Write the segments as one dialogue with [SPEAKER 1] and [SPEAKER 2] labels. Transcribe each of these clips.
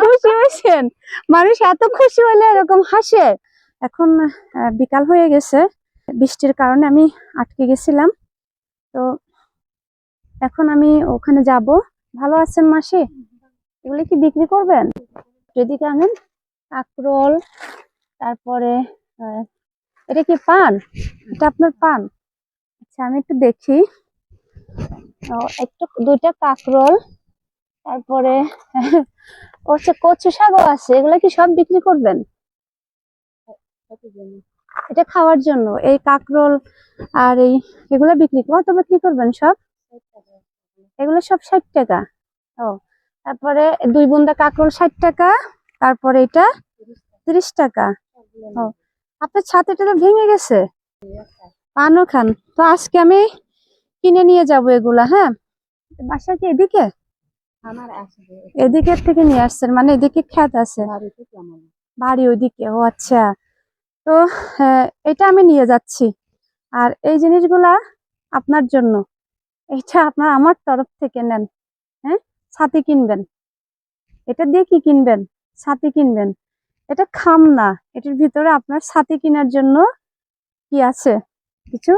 [SPEAKER 1] খুশি হয়েছেন? মানুষ এত খুশি হলে এরকম হাসে? এখন বিকাল হয়ে গেছে। বৃষ্টির কারণে আমি আটকে গেছিলাম। তো এখন আমি ওখানে যাব। ভালো আছেন মাসি? এগুলো কি বিক্রি করবেন? যদি আনেন কাকরোল, তারপরে এটা কি পান? এটা আপনার পান? আচ্ছা আমি একটু দেখি। একটু, দুইটা কাকরোল। তারপরে হচ্ছে কচু শাকও আছে, এগুলো কি সব বিক্রি করবেন? এটা খাওয়ার জন্য, এই কাকরোল আর এই এগুলো বিক্রি কত বিক্রি করবেন সব? এগুলো সব ষাট টাকা। ও, তারপরে দুই বুন্দা কাকরোল ষাট টাকা, তারপরে এটা তিরিশ টাকা। ও, আপনার ছাতিটা তো ভেঙে গেছে? পানও খান। তো আজকে আমি কিনে নিয়ে যাব এগুলা হ্যাঁ? বাসা কি এদিকে? এদিকের থেকে নিয়ে আসছেন মানে এদিকে খ্যাত আছে। বাড়ি ওইদিকে ও আচ্ছা। তো এটা আমি নিয়ে যাচ্ছি। আর এই জিনিসগুলা আপনার জন্য। এটা আপনার আমার তরফ থেকে নেন হ্যাঁ? ছাতি কিনবেন। এটা দিয়ে কি কিনবেন? ছাতি কিনবেন। এটা খাম না। এটার ভিতরে আপনার ছাতি কেনার জন্য কি আছে? কিছু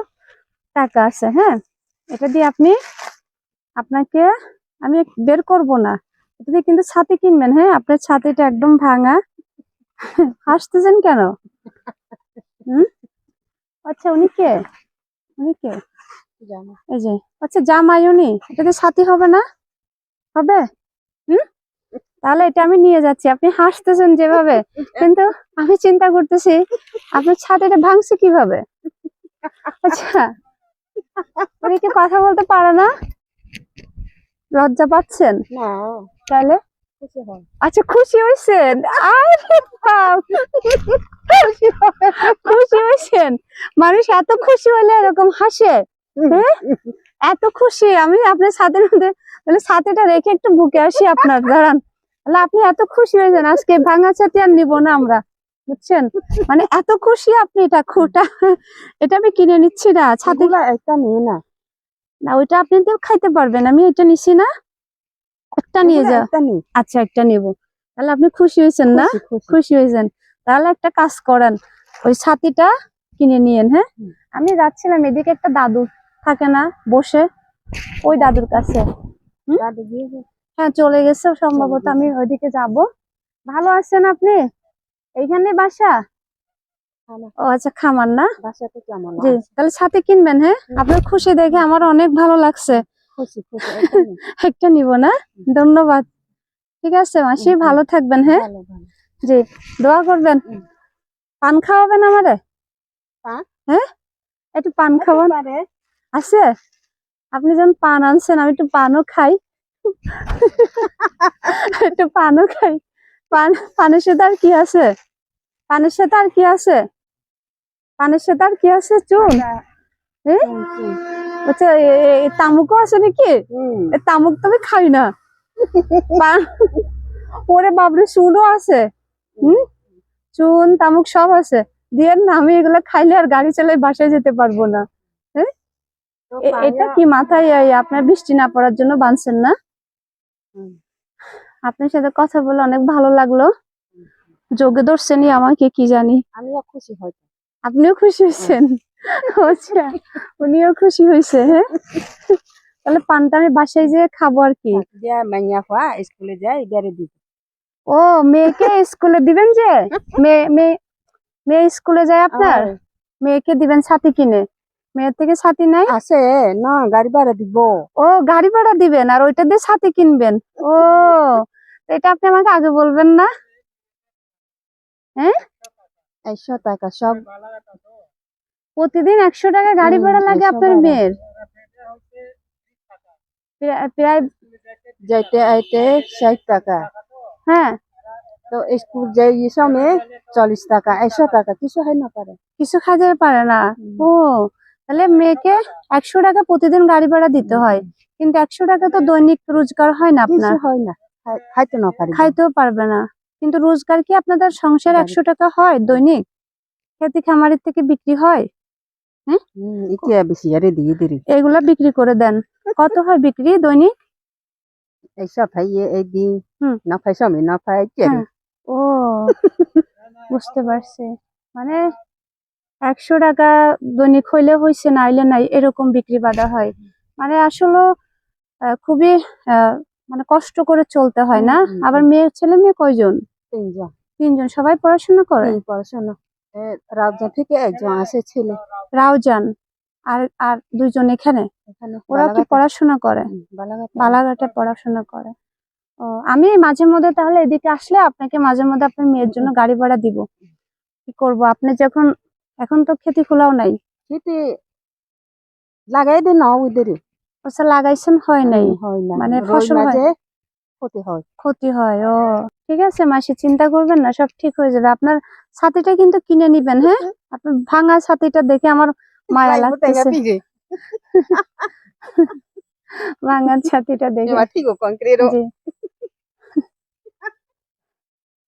[SPEAKER 1] টাকা আছে হ্যাঁ? এটা দিয়ে আপনি আপনাকে আমি বের করব না। এটা কিন্তু ছাতি কিনবেন হ্যাঁ? আপনার ছাতিটা একদম ভাঙা। হাসতেছেন কেন? হুম? আচ্ছা উনি কে? উনি কে? এই যে আচ্ছা জামাই উনি? এটাতে সাথী হবে না? হবে? হুম? তাহলে এটা আমি নিয়ে যাচ্ছি। আপনি হাসতেছেন যেভাবে কিন্তু আমি চিন্তা করতেছি আপনার ছাতিটা ভাঙছে কীভাবে? আচ্ছা উনি কি কথা বলতে পারে না? লজ্জা পাচ্ছেন?
[SPEAKER 2] না।
[SPEAKER 1] তাহলে? আচ্ছা খুশি হয়েছেন? খুশি হয়েছেন। মানুষ এত খুশি হলে এরকম হাসে হ্যাঁ? এত খুশি। আমি আপনার সাথে মধ্যে তাহলে সাথেটা রেখে একটু বুকে আসি আপনার দাঁড়ান। তাহলে আপনি এত খুশি হয়েছেন আজকে ভাঙা ছাতি আর নিবো না আমরা বুঝছেন? মানে এত খুশি আপনি এটা খুঁটা এটা আমি কিনে নিচ্ছি না ছাতি
[SPEAKER 2] ছাতিগুলা একটা নিয়ে না।
[SPEAKER 1] না ওইটা আপনি তো খাইতে পারবেন আমি ওইটা নিছি না। একটা নিয়ে
[SPEAKER 2] এগুলা
[SPEAKER 1] যা। আচ্ছা একটা নেব। তাহলে আপনি খুশি হয়েছেন না?
[SPEAKER 2] খুশি,
[SPEAKER 1] হয়েছেন। তাহলে একটা কাজ করেন ওই ছাতিটা কিনে নিয়েন হ্যাঁ? আমি যাচ্ছিলাম এদিকে একটা দাদু থাকে না বসে। ওই দাদুর কাছে। হ্যাঁ চলে গেছে। সম্ভবত আমি ওইদিকে যাব। ভালো আছেন আপনি? এইখানে বাসা? ও আচ্ছা খামার না? জি তাহলে কিনবেন হ্যাঁ? আপনার খুশি দেখে আমার অনেক ভালো লাগছে।
[SPEAKER 2] একটা নি।
[SPEAKER 1] নিব না? ধন্যবাদ। ঠিক আছে মাসি। ভালো থাকবেন হ্যাঁ? জি দোয়া করবেন। পান খাওয়াবেন আমারে? হ্যাঁ? একটু পান খাওয়ান। আছে? আপনি যখন পান আনছেন আমি একটু পানও খাই। একটু পানও খাই। পান পানের সাথে আর কি আছে? পানের সাথে আর কি আছে? পানের সাথে আর কি আছে চুন। আচ্ছা তামুকও আছে নাকি? তামুক তো আমি খাই না। ওরে বাবরে চুনও আছে। হুম? চুন তামুক সব আছে। দিয়ে না আমি এগুলো খাইলে আর গাড়ি চালাই বাসায় যেতে পারব না। এটা কি মাথায় আপনার বৃষ্টি না পড়ার জন্য বানছেন না? আপনার সাথে কথা বলে অনেক ভালো লাগল। যোগে ধরছেনই আমাকে কি জানি।
[SPEAKER 2] আমিও খুশি হয়তো।
[SPEAKER 1] আপনিও খুশি হয়েছেন? আচ্ছা উনিও খুশি হয়েছে হ্যাঁ তাহলে পানটা আমি বাসায় যেয়ে খাব আর কি।
[SPEAKER 2] স্কুলে যাই এগারে দিব।
[SPEAKER 1] ও মেয়েকে স্কুলে দিবেন যে? মেয়ে মেয়ে মেয়ে স্কুলে যায় আপনার? মেয়েকে দিবেন ছাতি কিনে। মেয়ের থেকে ছাতি নাই?
[SPEAKER 2] আছে না গাড়ি ভাড়া দিব।
[SPEAKER 1] ও গাড়ি ভাড়া দিবেন আর ওইটা দিয়ে ছাতি কিনবেন। ও এটা আপনি আমাকে আগে বলবেন না?
[SPEAKER 2] একশো টাকা সব
[SPEAKER 1] প্রতিদিন একশো টাকা গাড়ি ভাড়া লাগে আপনার মেয়ের? প্রায়- প্রায়
[SPEAKER 2] যাইতে আইতে ষাট টাকা।
[SPEAKER 1] হ্যাঁ।
[SPEAKER 2] তো স্কুল যাই সময় চল্লিশ টাকা একশো টাকা কিছু হয় না পারে।
[SPEAKER 1] কিছু খাইতে পারে না। ও তাহলে মেয়েকে একশো টাকা প্রতিদিন গাড়ি ভাড়া দিতে হয়। কিন্তু একশো টাকা তো দৈনিক রোজগার হয় না আপনার।
[SPEAKER 2] হয় না খাইতে না পারি।
[SPEAKER 1] খাইতেও পারবে না। কিন্তু রোজগার কি আপনাদের সংসার একশো টাকা হয় দৈনিক? খেতে খামারের থেকে বিক্রি হয়? এগুলা বিক্রি করে দেন। কত হয় বিক্রি দৈনিক?
[SPEAKER 2] এইসব ভাইয়ে এই দিন সময়।
[SPEAKER 1] ও বুঝতে পারছি। মানে একশো টাকা দৈনিক হইলে হইছে না হইলে নাই এরকম বিক্রি বাধা হয়। মানে আসলে খুবই মানে কষ্ট করে চলতে হয় না? আবার
[SPEAKER 2] হুম।
[SPEAKER 1] মেয়ে ছেলে মেয়ে কয়জন?
[SPEAKER 2] তিনজন।
[SPEAKER 1] তিনজন। সবাই পড়াশোনা করে?
[SPEAKER 2] পড়াশোনা। রাউজান থেকে একজন আসে ছিল।
[SPEAKER 1] রাউজান? আর আর দুইজন এখানে? ওরা কি পড়াশোনা করে?
[SPEAKER 2] বালাঘাটে।
[SPEAKER 1] পড়াশোনা করে। ও আমি মাঝে মধ্যে তাহলে এদিকে আসলে আপনাকে মাঝে মধ্যে আপনার মেয়ের জন্য গাড়ি ভাড়া দিব। কি করব? আপনি যখন এখন তো খেতি খোলাও নাই।
[SPEAKER 2] খেতে লাগাই দে না ওদের
[SPEAKER 1] আচ্ছা লাগাইছেন হয় নাই?
[SPEAKER 2] হয় না।
[SPEAKER 1] মানে ফসল হয়?
[SPEAKER 2] ক্ষতি হয়।
[SPEAKER 1] ক্ষতি হয় ও। ঠিক আছে মাসি চিন্তা করবেন না সব ঠিক হয়ে যাবে। আপনার ছাতিটা কিন্তু কিনে নিবেন হ্যাঁ? আপনার ভাঙা ছাতিটা দেখে আমার মায়া লাগতেছে। ভাঙা ছাতিটা দেখে।